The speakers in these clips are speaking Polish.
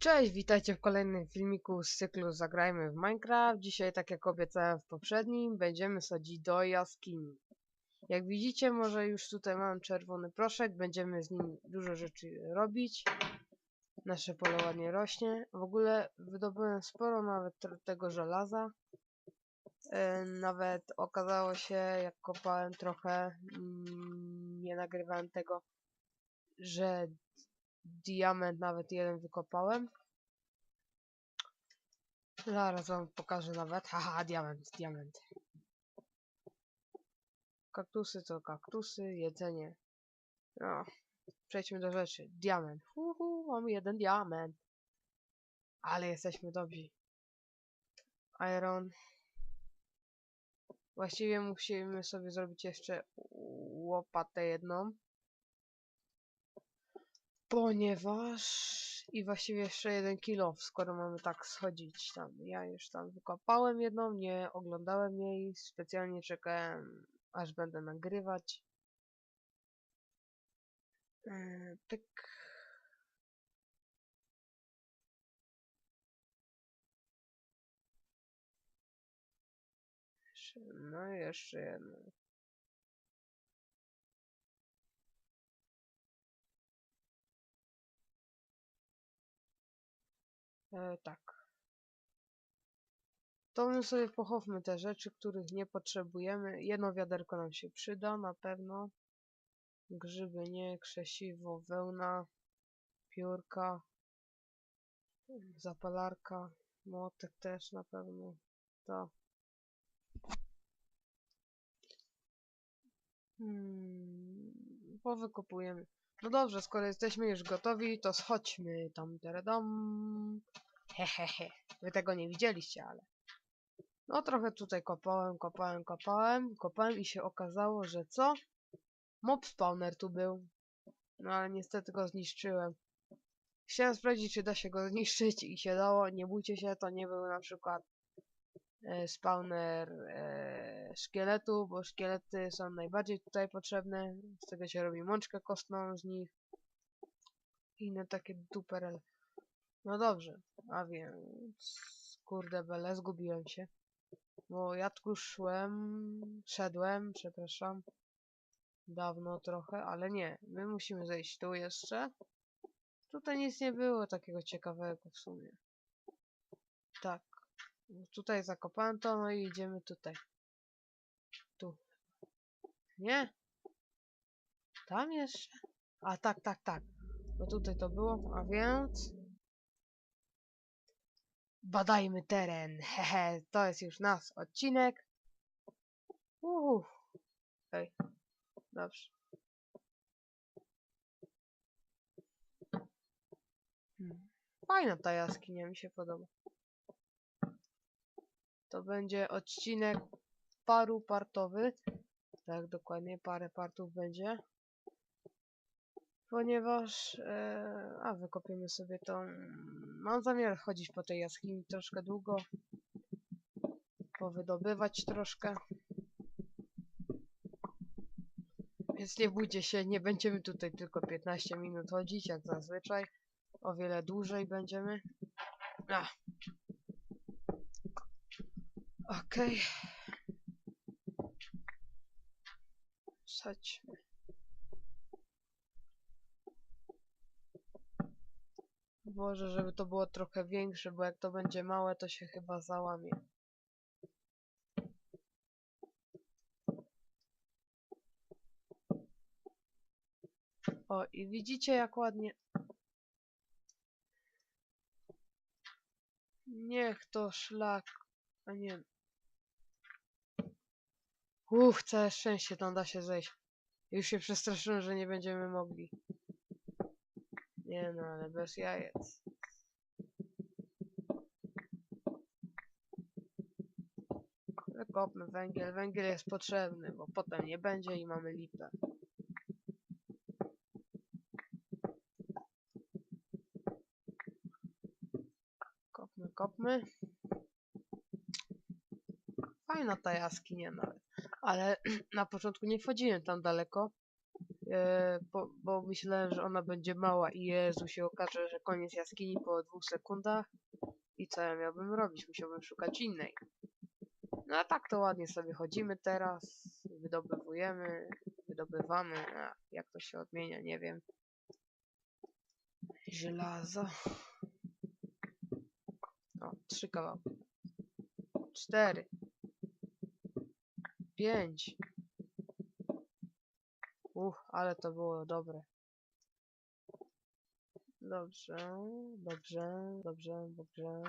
Cześć, witajcie w kolejnym filmiku z cyklu Zagrajmy w Minecraft. Dzisiaj, tak jak obiecałem w poprzednim, będziemy sadzić do jaskini. Jak widzicie, może już tutaj mam czerwony proszek, będziemy z nim dużo rzeczy robić. Nasze pole ładnie rośnie. W ogóle wydobyłem sporo nawet tego żelaza. E, Nawet okazało się, jak kopałem trochę, mm, nie nagrywałem tego, że diament nawet jeden wykopałem. Zaraz wam pokażę nawet. Haha, diament, diament. Kaktusy to kaktusy, jedzenie. No, przejdźmy do rzeczy. Diament. Uhu, mamy jeden diament. Ale jesteśmy dobrzy. Iron. Właściwie musimy sobie zrobić jeszcze łopatę jedną. Ponieważ... I właściwie jeszcze jeden kilo, skoro mamy tak schodzić tam. Ja już tam wykopałem jedną, nie oglądałem jej, specjalnie czekałem, aż będę nagrywać. Yy, pyk. Jeszcze- No i jeszcze jedno. E, tak. To my sobie pochowmy te rzeczy, których nie potrzebujemy. Jedno wiaderko nam się przyda, na pewno. Grzyby nie, krzesiwo, wełna, piórka, zapalarka, młotek też na pewno. To. Hmm, powykopujemy. No dobrze, skoro jesteśmy już gotowi, to schodźmy tam teredom. Hehehe. Wy tego nie widzieliście, ale. No trochę tutaj kopałem, kopałem, kopałem, kopałem i się okazało, że co? Mob spawner tu był. No ale niestety go zniszczyłem. Chciałem sprawdzić, czy da się go zniszczyć i się dało. Nie bójcie się, to nie był na przykład spawner e, szkieletu, bo szkielety są najbardziej tutaj potrzebne. Z tego się robi mączkę kostną z nich. I inne takie duperele. No dobrze, a więc kurde bele, zgubiłem się. Bo ja tu szłem, szedłem, przepraszam. Dawno trochę, ale nie. My musimy zejść tu jeszcze. Tutaj nic nie było takiego ciekawego w sumie. Tak. Tutaj zakopałem to, no i idziemy tutaj. Tu. Nie? Tam jeszcze? A tak, tak, tak. Bo tutaj to było, a więc... Badajmy teren. Hehe, to jest już nasz odcinek. Uhu. Ej, dobrze. Hmm. Fajna ta jaskinia, mi się podoba. To będzie odcinek paru partowy. Tak, dokładnie, parę partów będzie. Ponieważ... E, a, wykopiemy sobie tą... Mam zamiar chodzić po tej jaskini troszkę długo. Powydobywać troszkę. Więc nie bójcie się, nie będziemy tutaj tylko 15 minut chodzić, jak zazwyczaj. O wiele dłużej będziemy. A. Okej. Sadźmy. Boże, żeby to było trochę większe, bo jak to będzie małe, to się chyba załamie. O, i widzicie jak ładnie... Niech to szlak... A nie... Uch, całe szczęście, tam da się zejść. Już się przestraszyłem, że nie będziemy mogli. Nie no, ale bez jajec. Wykopmy węgiel. Węgiel jest potrzebny, bo potem nie będzie i mamy lipę. Kopmy, kopmy. Fajna ta jaskinia nawet. Ale na początku nie wchodziłem tam daleko. E, bo, bo myślałem, że ona będzie mała i Jezu się okaże, że koniec jaskini po dwóch sekundach. I co ja miałbym robić? Musiałbym szukać innej. No a tak to ładnie sobie chodzimy teraz. Wydobywujemy, wydobywamy. A, jak to się odmienia, nie wiem. Żelazo. O, trzy kawałki. Cztery. Pięć. Uch, ale to było dobre. Dobrze, dobrze, dobrze, dobrze.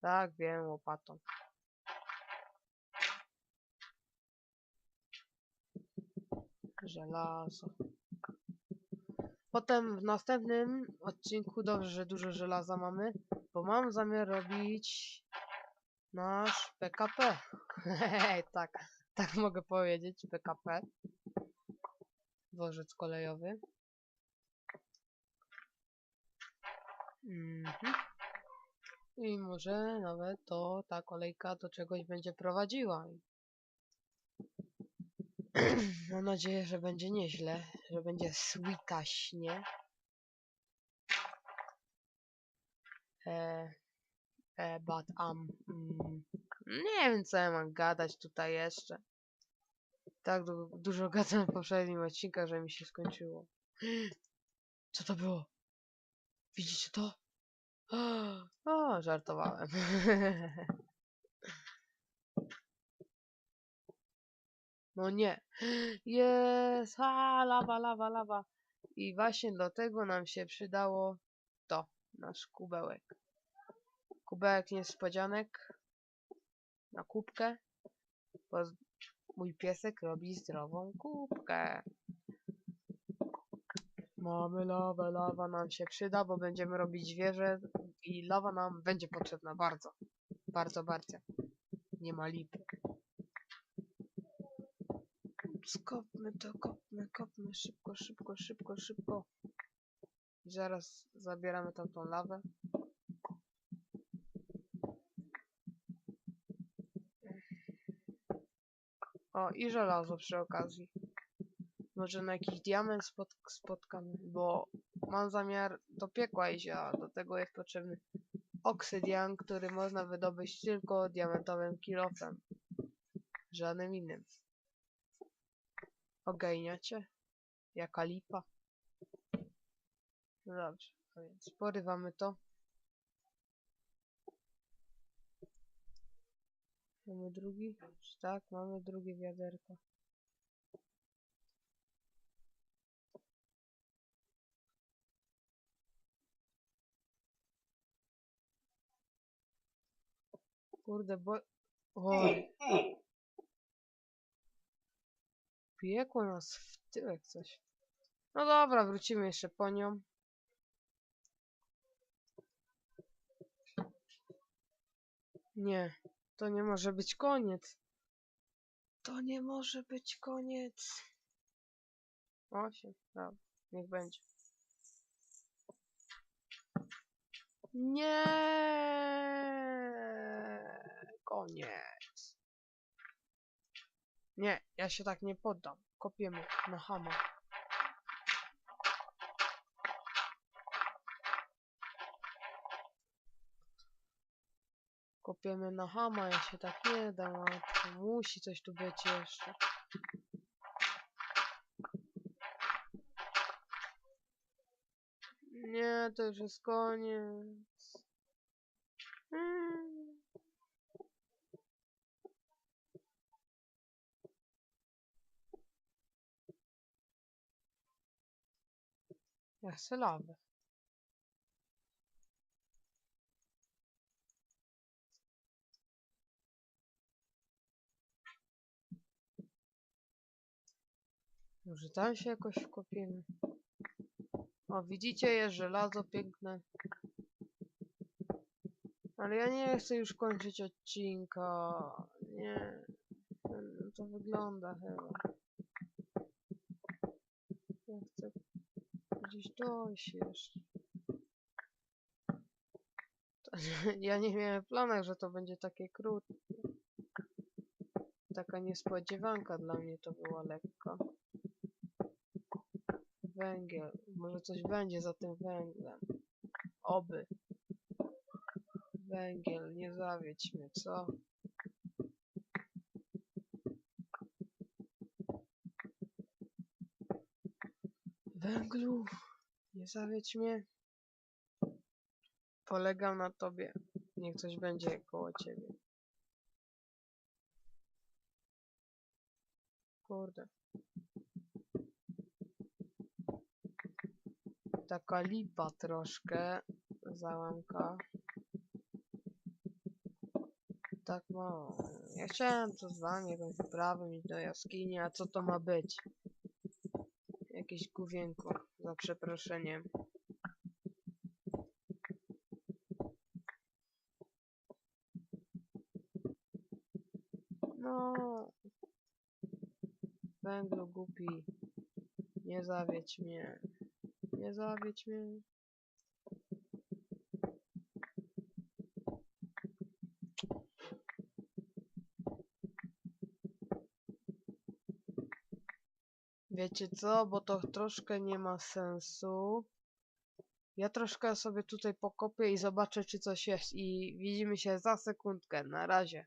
Tak, wiem, łopatą. Żelazo. Potem w następnym odcinku, dobrze, że dużo żelaza mamy, bo mam zamiar robić nasz PKP. Tak, tak mogę powiedzieć, PKP. Dworzec kolejowy. Mhm. I może nawet to ta kolejka do czegoś będzie prowadziła. Mam nadzieję, że będzie nieźle, że będzie switaśnie. E, e, but um, mm, nie wiem co ja mam gadać tutaj jeszcze. Tak du dużo gadałem w poprzednim odcinku, że mi się skończyło. Co to było? Widzicie to? O, żartowałem. No nie. Jest, a, lawa, lawa, lawa. I właśnie do tego nam się przydało to, nasz kubełek. Kubełek niespodzianek na kubkę, bo mój piesek robi zdrową kubkę. Mamy lawę, lawa nam się przyda, bo będziemy robić wieżę i lawa nam będzie potrzebna bardzo. Bardzo, bardzo. Nie ma lipy. Skopmy to, kopmy, kopmy, szybko, szybko, szybko, szybko. I zaraz zabieramy tamtą lawę. O, i żelazo przy okazji. Może na jakiś diament spot spotkamy, bo mam zamiar do piekła iść, a do tego jest potrzebny oksydian, który można wydobyć tylko diamentowym kilofem. Żadnym innym. Ogarniacie? Jaka lipa? Dobrze, a więc porywamy to. Mamy drugi? Tak, mamy drugie wiaderko. Kurde, bo... Oj. Piekło nas w tyłek coś. No dobra, wrócimy jeszcze po nią. Nie, to nie może być koniec. To nie może być koniec. Osiem, dobra, niech będzie. Nie, koniec. Nie, ja się tak nie poddam. Kopiemy na hama. Kopiemy na hama, ja się tak nie dam, a tu musi coś tu być jeszcze. Nie, to już jest koniec. Mm. Ja chcę lawę. Może tam się jakoś wkopiemy. O, widzicie, jest żelazo piękne. Ale ja nie chcę już kończyć odcinka. Nie. To wygląda chyba. Ja chcę gdzieś dojść jeszcze. Ja nie miałem w planach, że to będzie takie krótkie. Taka niespodziewanka dla mnie to była lekko. Węgiel. Może coś będzie za tym węglem. Oby. Węgiel, nie zawiedź mnie, co? Węglu, nie zawiedź mnie. Polegam na tobie. Niech coś będzie koło ciebie. Kurde. Taka lipa troszkę. Załamka. Tak mało. Ja chciałem to z wami jakąś wyprawę mieć do jaskini, a co to ma być? Jakieś główienko, za przeproszeniem. No. Węglu głupi. Nie zawiedź mnie. Nie zawiedź mnie. Wiecie co, bo to troszkę nie ma sensu. Ja troszkę sobie tutaj pokopię i zobaczę, czy coś jest. I widzimy się za sekundkę. Na razie.